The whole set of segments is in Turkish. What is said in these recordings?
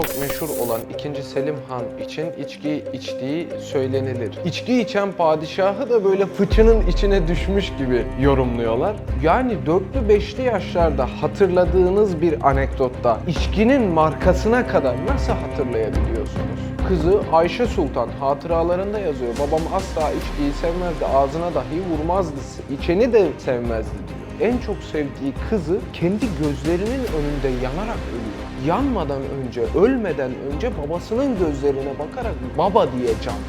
çok meşhur olan 2. Selim Han için içki içtiği söylenilir. İçki içen padişahı da böyle fıçının içine düşmüş gibi yorumluyorlar. Yani 4'lü 5'li yaşlarda hatırladığınız bir anekdotta içkinin markasına kadar nasıl hatırlayabiliyorsunuz? Kızı Ayşe Sultan hatıralarında yazıyor. Babam asla içkiyi sevmezdi, ağzına dahi vurmazdı, içeni de sevmezdi diyor. En çok sevdiği kızı kendi gözlerinin önünde yanarak ölüyor. Yanmadan önce, ölmeden önce babasının gözlerine bakarak baba diye canlı.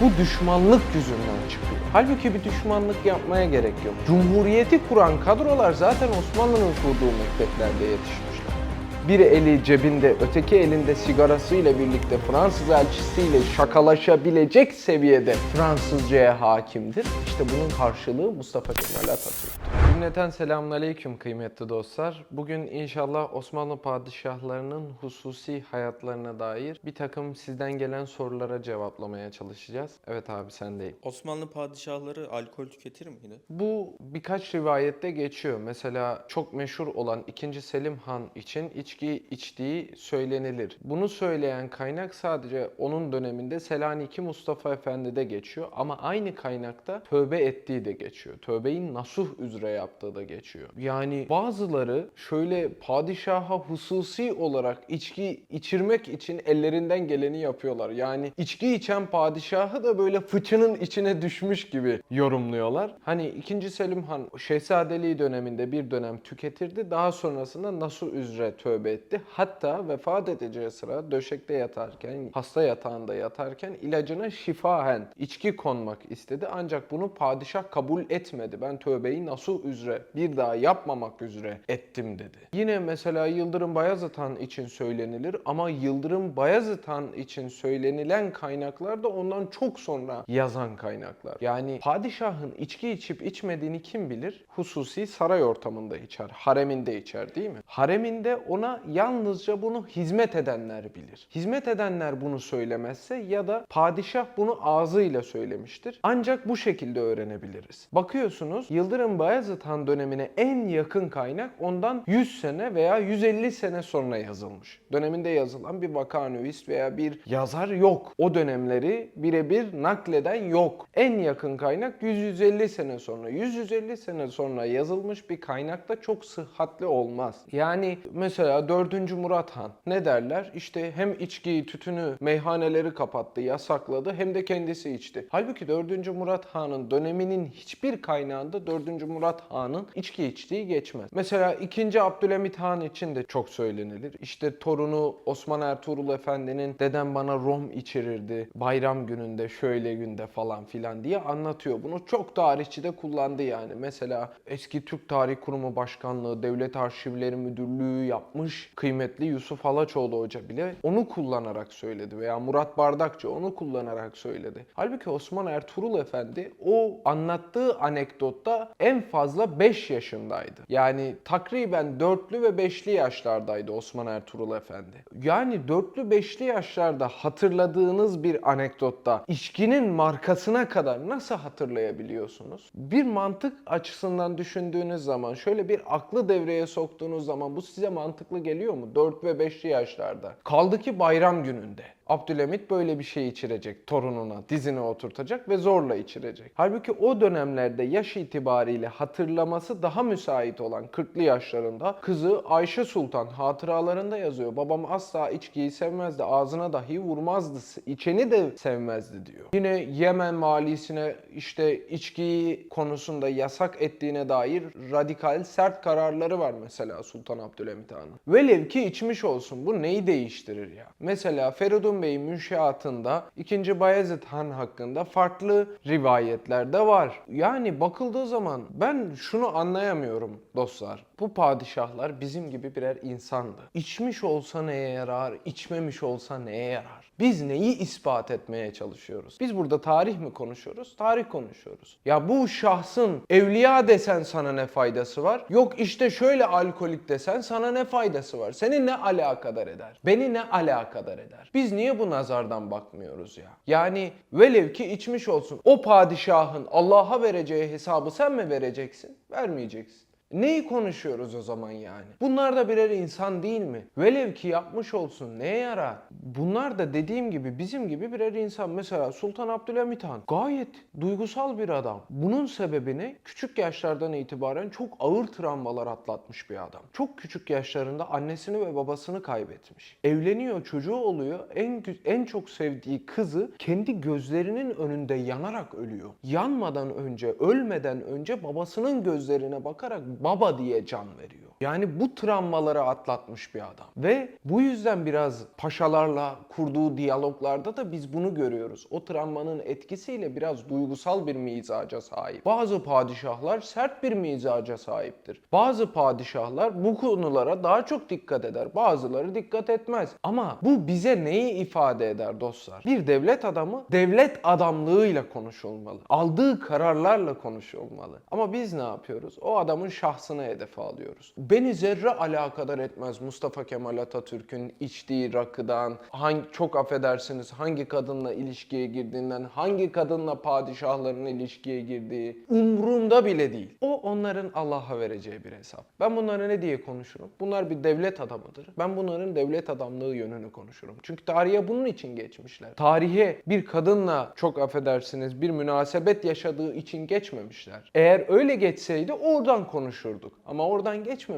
Bu düşmanlık yüzünden çıkıyor. Halbuki bir düşmanlık yapmaya gerek yok. Cumhuriyeti kuran kadrolar zaten Osmanlı'nın kurduğu mekteplerde yetişmişler. Bir eli cebinde, öteki elinde sigarasıyla birlikte Fransız elçisiyle şakalaşabilecek seviyede Fransızcaya hakimdir. İşte bunun karşılığı Mustafa Kemal Atatürk. Cümleten selamünaleyküm kıymetli dostlar. Bugün inşallah Osmanlı padişahlarının hususi hayatlarına dair bir takım sizden gelen sorulara cevaplamaya çalışacağız. Evet abi sendeyim. Osmanlı padişahları alkol tüketir miydi? Bu birkaç rivayette geçiyor. Mesela çok meşhur olan 2. Selim Han için içki içtiği söylenilir. Bunu söyleyen kaynak sadece onun döneminde Selanik'i Mustafa Efendi'de geçiyor ama aynı kaynakta tövbe ettiği de geçiyor. Tövbeyi nasuh üzere yaptığı da geçiyor. Yani bazıları şöyle padişaha hususi olarak içki içirmek için ellerinden geleni yapıyorlar. Yani içki içen padişahı da böyle fıçının içine düşmüş gibi yorumluyorlar. Hani 2. Selim Han Şehzadeliği döneminde bir dönem tüketirdi. Daha sonrasında nasuh üzere tövbe etti. Hatta vefat edeceği sıra döşekte yatarken, hasta yatağında yatarken ilacına şifahen içki konmak istedi. Ancak bunu padişah kabul etmedi. Ben tövbeyi nasuh üzere bir daha yapmamak üzere ettim dedi. Yine mesela Yıldırım Bayezid Han için söylenilir ama Yıldırım Bayezid Han için söylenilen kaynaklar da ondan çok sonra yazan kaynaklar. Yani padişahın içki içip içmediğini kim bilir? Hususi saray ortamında içer, hareminde içer değil mi? Hareminde ona yalnızca bunu hizmet edenler bilir. Hizmet edenler bunu söylemezse ya da padişah bunu ağzıyla söylemiştir. Ancak bu şekilde öğrenebiliriz. Bakıyorsunuz Yıldırım Bayezid Han dönemine en yakın kaynak ondan 100 sene veya 150 sene sonra yazılmış. Döneminde yazılan bir vakanüvist veya bir yazar yok. O dönemleri birebir nakleden yok. En yakın kaynak 100-150 sene sonra. 100-150 sene sonra yazılmış bir kaynakta çok sıhhatli olmaz. Yani mesela 4. Murat Han ne derler? İşte hem içkiyi, tütünü, meyhaneleri kapattı, yasakladı hem de kendisi içti. Halbuki 4. Murat Han'ın döneminin hiçbir kaynağında 4. Murat Han'ın içki içtiği geçmez. Mesela 2. Abdülhamit Han için de çok söylenilir. İşte torunu Osman Ertuğrul Efendi'nin dedem bana rom içirirdi bayram gününde şöyle günde falan filan diye anlatıyor. Bunu çok tarihçi de kullandı yani. Mesela eski Türk Tarih Kurumu Başkanlığı, Devlet Arşivleri Müdürlüğü yapmış kıymetli Yusuf Halaçoğlu Hoca bile onu kullanarak söyledi veya Murat Bardakçı onu kullanarak söyledi. Halbuki Osman Ertuğrul Efendi o anlattığı anekdotta en fazla 5 yaşındaydı. Yani takriben 4'lü ve 5'li yaşlardaydı Osman Ertuğrul Efendi. Yani 4'lü 5'li yaşlarda hatırladığınız bir anekdotta içkinin markasına kadar nasıl hatırlayabiliyorsunuz? Bir mantık açısından düşündüğünüz zaman şöyle bir aklı devreye soktuğunuz zaman bu size mantıklı geliyor mu? 4 ve 5'li yaşlarda. Kaldı ki bayram gününde. Abdülhamit böyle bir şey içirecek torununa, dizine oturtacak ve zorla içirecek. Halbuki o dönemlerde yaş itibariyle hatırlaması daha müsait olan 40'lı yaşlarında kızı Ayşe Sultan hatıralarında yazıyor. Babam asla içkiyi sevmezdi, ağzına dahi vurmazdı, içeni de sevmezdi diyor. Yine Yemen valisine işte içkiyi konusunda yasak ettiğine dair radikal sert kararları var mesela Sultan Abdülhamit Han'ın. Velev ki içmiş olsun bu neyi değiştirir ya? Mesela Feridun Bey'in münşeatında 2. Bayezid Han hakkında farklı rivayetler de var. Yani bakıldığı zaman ben şunu anlayamıyorum dostlar. Bu padişahlar bizim gibi birer insandı. İçmiş olsa neye yarar, içmemiş olsa neye yarar? Biz neyi ispat etmeye çalışıyoruz? Biz burada tarih mi konuşuyoruz? Tarih konuşuyoruz. Ya bu şahsın evliya desen sana ne faydası var? Yok işte şöyle alkolik desen sana ne faydası var? Seni ne alakadar eder? Beni ne alakadar eder? Biz niye bu nazardan bakmıyoruz ya? Yani velev ki içmiş olsun. O padişahın Allah'a vereceği hesabı sen mi vereceksin? Vermeyeceksin. Neyi konuşuyoruz o zaman yani? Bunlar da birer insan değil mi? Velev ki yapmış olsun neye yarar? Bunlar da dediğim gibi bizim gibi birer insan. Mesela Sultan Abdülhamit Han gayet duygusal bir adam. Bunun sebebini küçük yaşlardan itibaren çok ağır travmalar atlatmış bir adam. Çok küçük yaşlarında annesini ve babasını kaybetmiş. Evleniyor, çocuğu oluyor. En en çok sevdiği kızı kendi gözlerinin önünde yanarak ölüyor. Yanmadan önce, ölmeden önce babasının gözlerine bakarak baba diye can veriyor. Yani bu travmaları atlatmış bir adam. Ve bu yüzden biraz paşalarla kurduğu diyaloglarda da biz bunu görüyoruz. O travmanın etkisiyle biraz duygusal bir mizaca sahip. Bazı padişahlar sert bir mizaca sahiptir. Bazı padişahlar bu konulara daha çok dikkat eder. Bazıları dikkat etmez. Ama bu bize neyi ifade eder dostlar? Bir devlet adamı devlet adamlığıyla konuşulmalı. Aldığı kararlarla konuşulmalı. Ama biz ne yapıyoruz? O adamın şahsına hedef alıyoruz. Beni zerre alakadar etmez Mustafa Kemal Atatürk'ün içtiği rakıdan, hangi, çok affedersiniz hangi kadınla ilişkiye girdiğinden, hangi kadınla padişahların ilişkiye girdiği umrumda bile değil. O onların Allah'a vereceği bir hesap. Ben bunlara ne diye konuşurum? Bunlar bir devlet adamıdır. Ben bunların devlet adamlığı yönünü konuşurum. Çünkü tarihe bunun için geçmişler. Tarihe bir kadınla çok affedersiniz bir münasebet yaşadığı için geçmemişler. Eğer öyle geçseydi oradan konuşurduk. Ama oradan geçmemişler.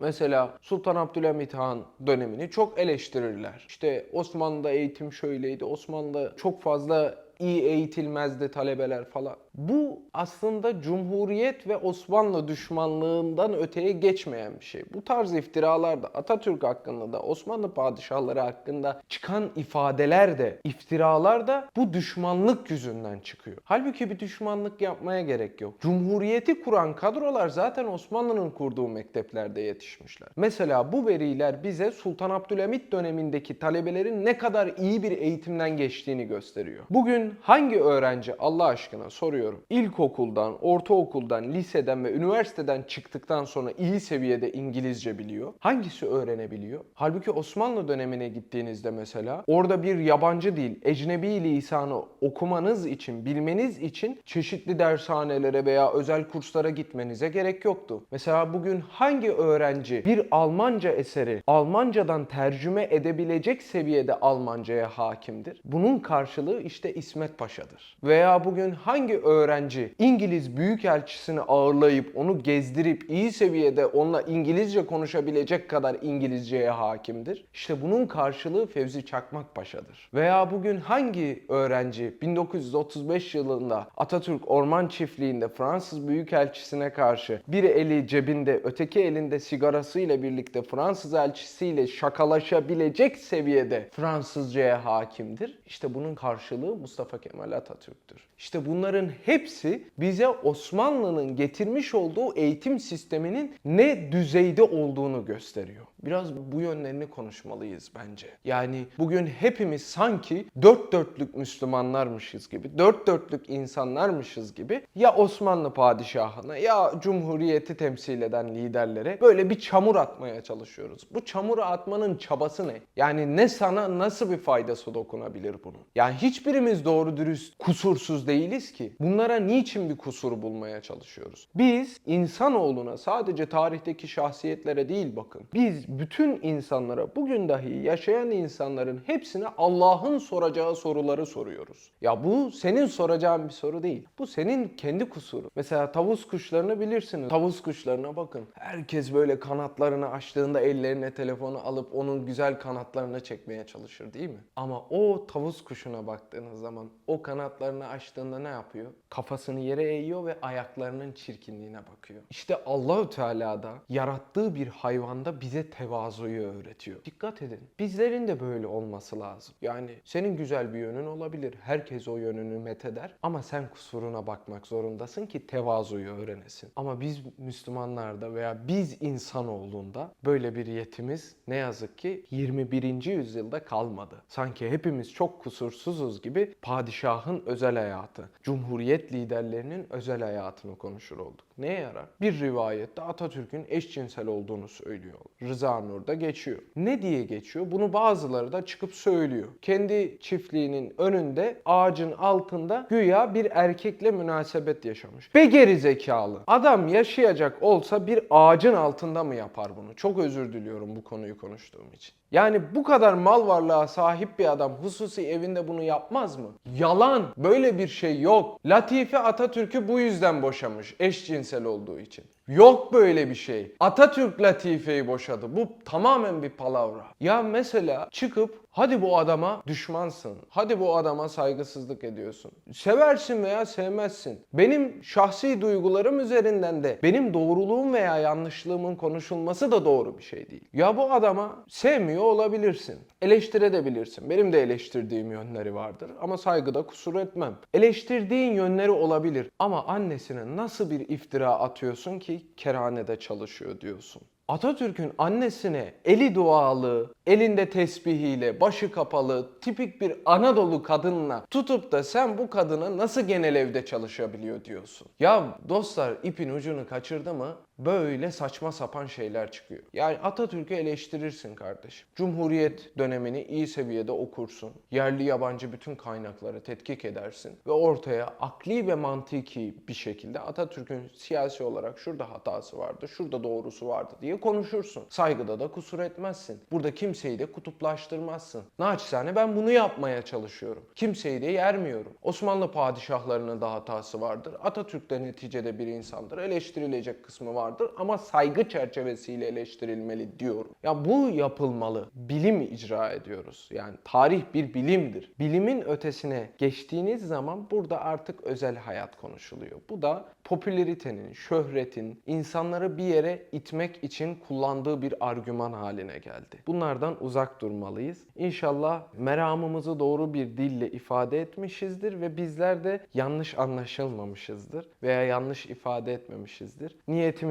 Mesela Sultan Abdülhamit Han dönemini çok eleştirirler. İşte Osmanlı'da eğitim şöyleydi. Osmanlı'da çok fazla iyi eğitilmezdi talebeler falan. Bu aslında Cumhuriyet ve Osmanlı düşmanlığından öteye geçmeyen bir şey. Bu tarz iftiralar da Atatürk hakkında da Osmanlı padişahları hakkında çıkan ifadeler de iftiralar da bu düşmanlık yüzünden çıkıyor. Halbuki bir düşmanlık yapmaya gerek yok. Cumhuriyeti kuran kadrolar zaten Osmanlı'nın kurduğu mekteplerde yetişmişler. Mesela bu veriler bize Sultan Abdülhamit dönemindeki talebelerin ne kadar iyi bir eğitimden geçtiğini gösteriyor. Bugün hangi öğrenci Allah aşkına soruyorum. İlkokuldan, ortaokuldan, liseden ve üniversiteden çıktıktan sonra iyi seviyede İngilizce biliyor. Hangisi öğrenebiliyor? Halbuki Osmanlı dönemine gittiğinizde mesela orada bir yabancı dil, ecnebi lisanı okumanız için, bilmeniz için çeşitli dershanelere veya özel kurslara gitmenize gerek yoktu. Mesela bugün hangi öğrenci bir Almanca eseri Almancadan tercüme edebilecek seviyede Almancaya hakimdir? Bunun karşılığı işte İsmet Paşa'dır. Veya bugün hangi öğrenci İngiliz büyükelçisini ağırlayıp onu gezdirip iyi seviyede onunla İngilizce konuşabilecek kadar İngilizceye hakimdir? İşte bunun karşılığı Fevzi Çakmak Paşa'dır. Veya bugün hangi öğrenci 1935 yılında Atatürk Orman Çiftliği'nde Fransız büyükelçisine karşı bir eli cebinde öteki elinde sigarasıyla birlikte Fransız elçisiyle şakalaşabilecek seviyede Fransızcaya hakimdir? İşte bunun karşılığı Mustafa Kemal Atatürk'tür. İşte bunların hepsi bize Osmanlı'nın getirmiş olduğu eğitim sisteminin ne düzeyde olduğunu gösteriyor. Biraz bu yönlerini konuşmalıyız bence. Yani bugün hepimiz sanki dört dörtlük Müslümanlarmışız gibi, dört dörtlük insanlarmışız gibi ya Osmanlı padişahına ya Cumhuriyeti temsil eden liderlere böyle bir çamur atmaya çalışıyoruz. Bu çamuru atmanın çabası ne? Yani ne sana nasıl bir faydası dokunabilir bunun? Yani hiçbirimiz doğru dürüst kusursuz değiliz ki. Bunlara niçin bir kusur bulmaya çalışıyoruz? Biz insanoğluna sadece tarihteki şahsiyetlere değil bakın. Biz bütün insanlara, bugün dahi yaşayan insanların hepsine Allah'ın soracağı soruları soruyoruz. Ya bu senin soracağın bir soru değil. Bu senin kendi kusuru. Mesela tavus kuşlarını bilirsiniz. Tavus kuşlarına bakın. Herkes böyle kanatlarını açtığında ellerine telefonu alıp onun güzel kanatlarını çekmeye çalışır değil mi? Ama o tavus kuşuna baktığınız zaman o kanatlarını açtığında ne yapıyor? Kafasını yere eğiyor ve ayaklarının çirkinliğine bakıyor. İşte Allahü Teala da yarattığı bir hayvanda bize tevazuyu öğretiyor. Dikkat edin. Bizlerin de böyle olması lazım. Yani senin güzel bir yönün olabilir. Herkes o yönünü metheder. Ama sen kusuruna bakmak zorundasın ki tevazuyu öğrenesin. Ama biz Müslümanlarda veya biz insanoğlunda böyle bir yetimiz ne yazık ki 21. yüzyılda kalmadı. Sanki hepimiz çok kusursuzuz gibi padişahın özel hayatı, cumhuriyet liderlerinin özel hayatını konuşur olduk. Neye yarar? Bir rivayette Atatürk'ün eşcinsel olduğunu söylüyor. Rıza Nur'da geçiyor. Ne diye geçiyor? Bunu bazıları da çıkıp söylüyor. Kendi çiftliğinin önünde ağacın altında güya bir erkekle münasebet yaşamış. Be geri zekalı. Adam yaşayacak olsa bir ağacın altında mı yapar bunu? Çok özür diliyorum bu konuyu konuştuğum için. Yani bu kadar mal varlığa sahip bir adam hususi evinde bunu yapmaz mı? Yalan. Böyle bir şey yok. Latife Atatürk'ü bu yüzden boşamış. Eşcinsel olduğu için. Yok böyle bir şey. Atatürk Latife'yi boşadı. Bu tamamen bir palavra. Ya mesela çıkıp hadi bu adama düşmansın. Hadi bu adama saygısızlık ediyorsun. Seversin veya sevmezsin. Benim şahsi duygularım üzerinden de benim doğruluğum veya yanlışlığımın konuşulması da doğru bir şey değil. Ya bu adama sevmiyor olabilirsin. Eleştirebilirsin. Benim de eleştirdiğim yönleri vardır ama saygıda kusur etmem. Eleştirdiğin yönleri olabilir ama annesine nasıl bir iftira atıyorsun ki kerhanede çalışıyor diyorsun. Atatürk'ün annesine eli dualı, elinde tesbihiyle, başı kapalı, tipik bir Anadolu kadınla tutup da sen bu kadına nasıl genel evde çalışabiliyor diyorsun. Ya dostlar ipin ucunu kaçırdı mı böyle saçma sapan şeyler çıkıyor. Yani Atatürk'ü eleştirirsin kardeşim. Cumhuriyet dönemini iyi seviyede okursun. Yerli yabancı bütün kaynakları tetkik edersin ve ortaya akli ve mantiki bir şekilde Atatürk'ün siyasi olarak şurada hatası vardı, şurada doğrusu vardı diye konuşursun. Saygıda da kusur etmezsin. Burada kimseyi de kutuplaştırmazsın. Naçizane ben bunu yapmaya çalışıyorum. Kimseyi de yermiyorum. Osmanlı padişahlarının da hatası vardır. Atatürk de neticede bir insandır. Eleştirilecek kısmı vardır ama saygı çerçevesiyle eleştirilmeli diyorum. Ya bu yapılmalı. Bilim icra ediyoruz. Yani tarih bir bilimdir. Bilimin ötesine geçtiğiniz zaman burada artık özel hayat konuşuluyor. Bu da popüleritenin, şöhretin, insanları bir yere itmek için kullandığı bir argüman haline geldi. Bunlardan uzak durmalıyız. İnşallah meramımızı doğru bir dille ifade etmişizdir ve bizler de yanlış anlaşılmamışızdır veya yanlış ifade etmemişizdir.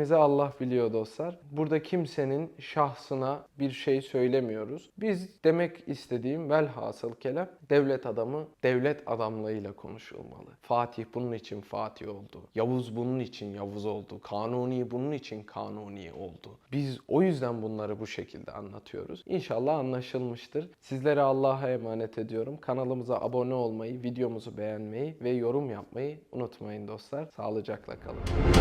Niyetimizi Allah biliyor dostlar. Burada kimsenin şahsına bir şey söylemiyoruz. Biz demek istediğim velhasıl kelam devlet adamı devlet adamlığıyla konuşulmalı. Fatih bunun için Fatih oldu. Yavuz bunun için Yavuz oldu. Kanuni bunun için Kanuni oldu. Biz o yüzden bunları bu şekilde anlatıyoruz. İnşallah anlaşılmıştır. Sizlere Allah'a emanet ediyorum. Kanalımıza abone olmayı, videomuzu beğenmeyi ve yorum yapmayı unutmayın dostlar. Sağlıcakla kalın.